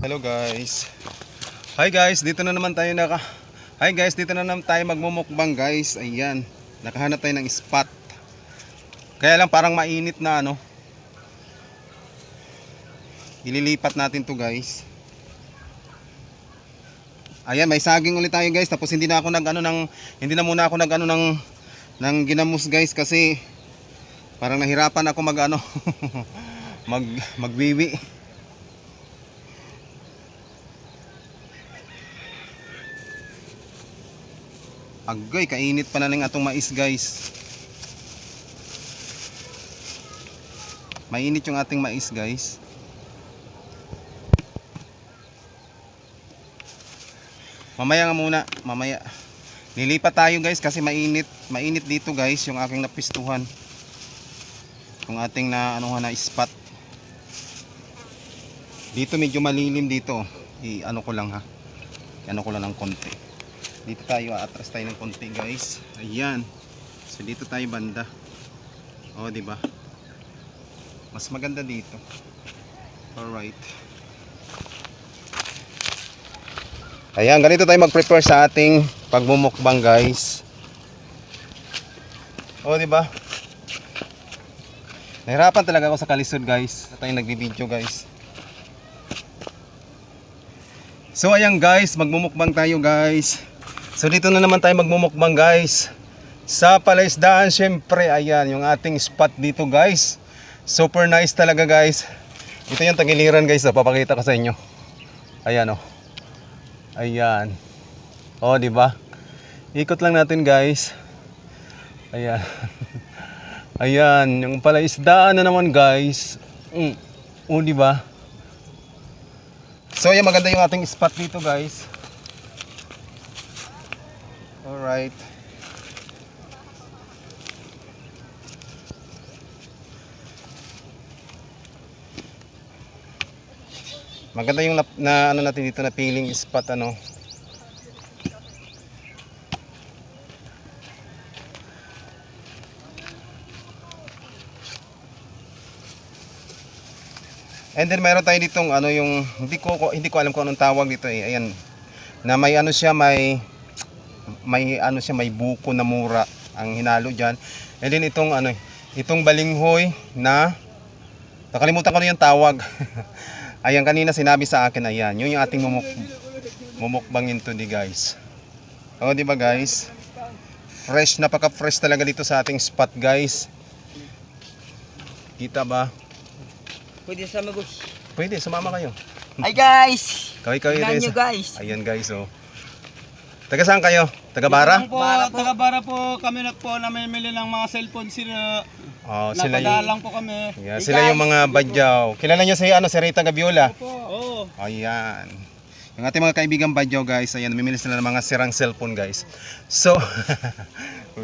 Hello guys. Hi guys, dito na naman tayo naka Hi guys, dito na naman tayo magmumukbang guys. Ayan, nakahanap tayo ng spot. Kaya lang parang mainit na ano. Ililipat natin to guys. Ayan, may saging ulit tayo guys. Tapos hindi na ako nag ano ng hindi na muna ako nag ano ng ng ginamos guys kasi parang nahirapan ako mag ano mag magwiwi. Agay, kainit pa na ng atong mais guys. Mainit yung ating mais guys. Mamaya nga muna, mamaya. Lilipat tayo guys kasi mainit. Mainit dito guys yung aking napistuhan. Yung ating na anuhan na spot. Dito medyo malilim dito. I ano ko lang ha. Ano ko lang ng konti. Dito tayo atras tayo ng konti guys. Ayan. So dito tayo banda. Oh, di ba? Mas maganda dito. Alright. Ayan, ganito tayo mag-prepare sa ating pagmumukbang guys. Oh, di ba? Nahirapan talaga ako sa kalisod guys. Sa tayo nagbi-video guys. So ayan guys, magmumukbang tayo guys. So dito na naman tayo magmumukbang guys. Sa palaisdaan syempre, ayan yung ating spot dito guys. Super nice talaga guys. Ito yung tagiliran guys, oh. papakita ko sa inyo. Ayan oh. Ayan. Oh, di ba? Ikot lang natin guys. Ayan. Ayan, yung palaisdaan na naman guys. Mm. Oh, di ba? So, ayan maganda yung ating spot dito guys. Alright. Maganda yung na, na ano natin dito na feeling spot ano. And then mayroon tayo ditong ano yung hindi ko ko- hindi ko alam kung anong tawag dito eh. Ayan. Na may ano siya may may ano siya may buko na mura ang hinalo diyan. And then itong ano itong balinghoy na nakalimutan ko na yung tawag. ayan kanina sinabi sa akin ayan. Yun yung ating mumuk mumukbangin today guys. O di ba guys? Fresh napaka fresh talaga dito sa ating spot guys. Kita ba? Pwede sa magos. Pwede, sumama kayo. Hi guys! Kaway-kaway sa- guys. Ayan guys, oh. Taga saan kayo? Taga Bara? Po, taga Bara po kami na po namimili ng mga cellphone sila. Oh, sila yung, po kami. yeah, sila yung mga badyaw. Kilala niyo si ano, si Rita Gaviola? Oo. Ayan. Yung ating mga kaibigan badyaw guys, ayan, namimili sila ng mga sirang cellphone guys. So.